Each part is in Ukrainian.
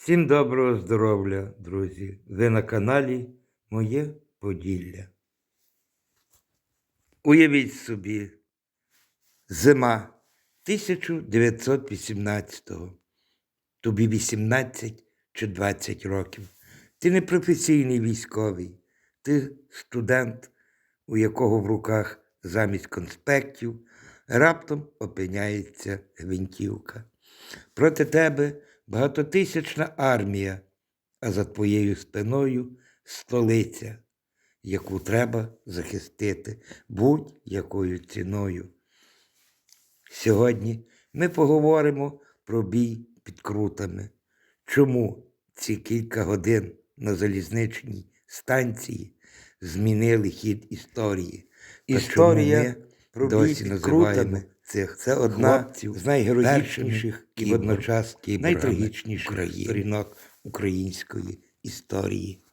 Всім доброго здоров'я, друзі! Ви на каналі Моє Поділля. Уявіть собі, зима 1918-го. Тобі 18 чи 20 років. Ти не професійний військовий, ти студент, у якого в руках замість конспектів раптом опиняється гвинтівка. Проти тебе багатотисячна армія, а за твоєю спиною столиця, яку треба захистити будь-якою ціною. Сьогодні ми поговоримо про бій під крутами. Чому ці кілька годин на залізничній станції змінили хід історії? Історія про бій під Крутами цих це одна хлопців з найгероїчніших і водночас найтрагічніших сторінок української історії.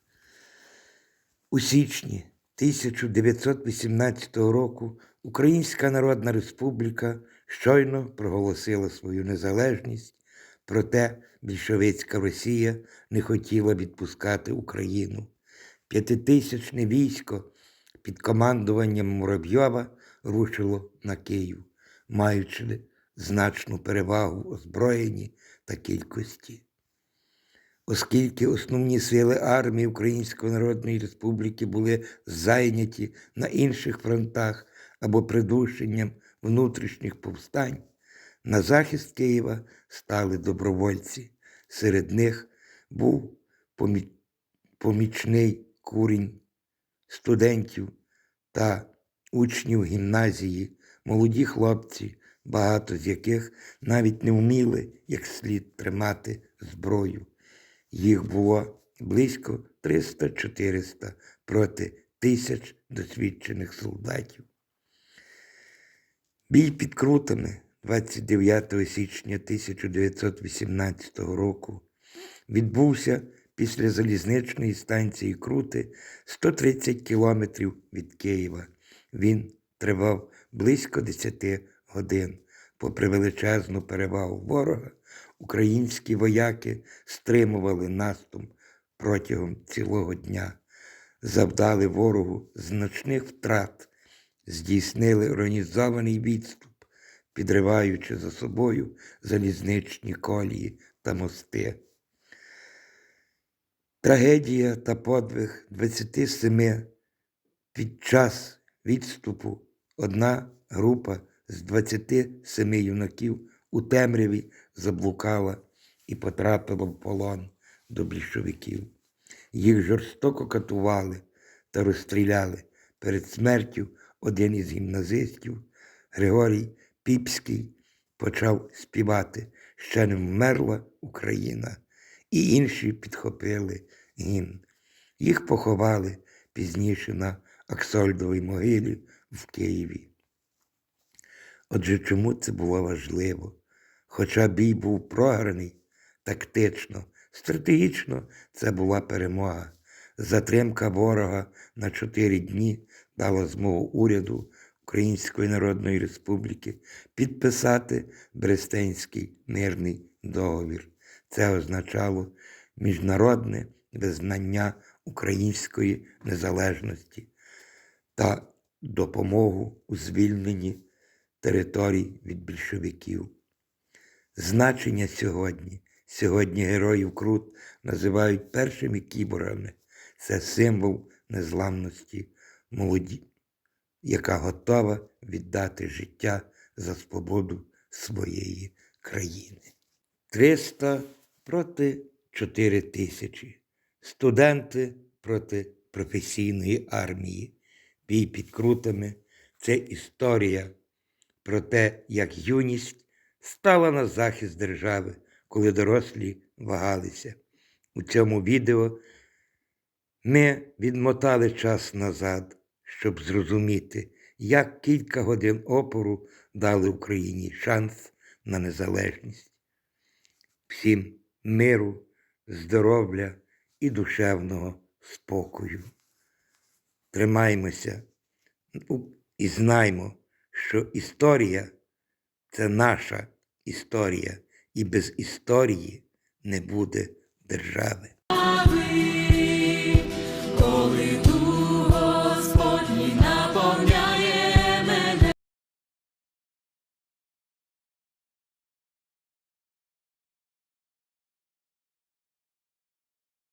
У січні 1918 року Українська Народна Республіка щойно проголосила свою незалежність, проте більшовицька Росія не хотіла відпускати Україну. П'ятитисячне військо під командуванням Муравйова рушило на Київ, маючи значну перевагу у озброєнні та кількості. Оскільки основні сили армії Української Народної Республіки були зайняті на інших фронтах або придушенням внутрішніх повстань, на захист Києва стали добровольці. Серед них був помічний курінь студентів та учнів гімназії, молоді хлопці, багато з яких навіть не вміли як слід тримати зброю. Їх було близько 300-400 проти тисяч досвідчених солдатів. Бій під крутами 29 січня 1918 року відбувся після залізничної станції Крути 130 кілометрів від Києва. Він тривав близько 10 годин. Попри величезну перевагу ворога, українські вояки стримували наступ протягом цілого дня, завдали ворогу значних втрат, здійснили організований відступ, підриваючи за собою залізничні колії та мости. Трагедія та подвиг 27 під час відступу одна група з 27 юнаків у темряві заблукала і потрапила в полон до більшовиків. Їх жорстоко катували та розстріляли. Перед смертю один із гімназистів, Григорій Піпський, почав співати Ще не вмерла Україна, і інші підхопили гімн. Їх поховали пізніше на Аксольдовій могилі в Києві. Отже, чому це було важливо? Хоча бій був програний тактично, стратегічно це була перемога. Затримка ворога на чотири дні дала змогу уряду Української Народної Республіки підписати Брестенський мирний договір. Це означало міжнародне визнання української незалежності та допомогу у звільненні територій від більшовиків. Значення сьогодні. Сьогодні героїв Крут називають першими кіборами. Це символ незламності молоді, яка готова віддати життя за свободу своєї країни. 300 проти 4 тисячі. Студенти проти професійної армії. Бій під крутами це історія про те, як юність стала на захист держави, коли дорослі вагалися. У цьому відео ми відмотали час назад, щоб зрозуміти, як кілька годин опору дали Україні шанс на незалежність. Всім миру, здоров'я і душевного спокою. Тримаймося ну, і знаймо, що історія це наша історія, і без історії не буде держави.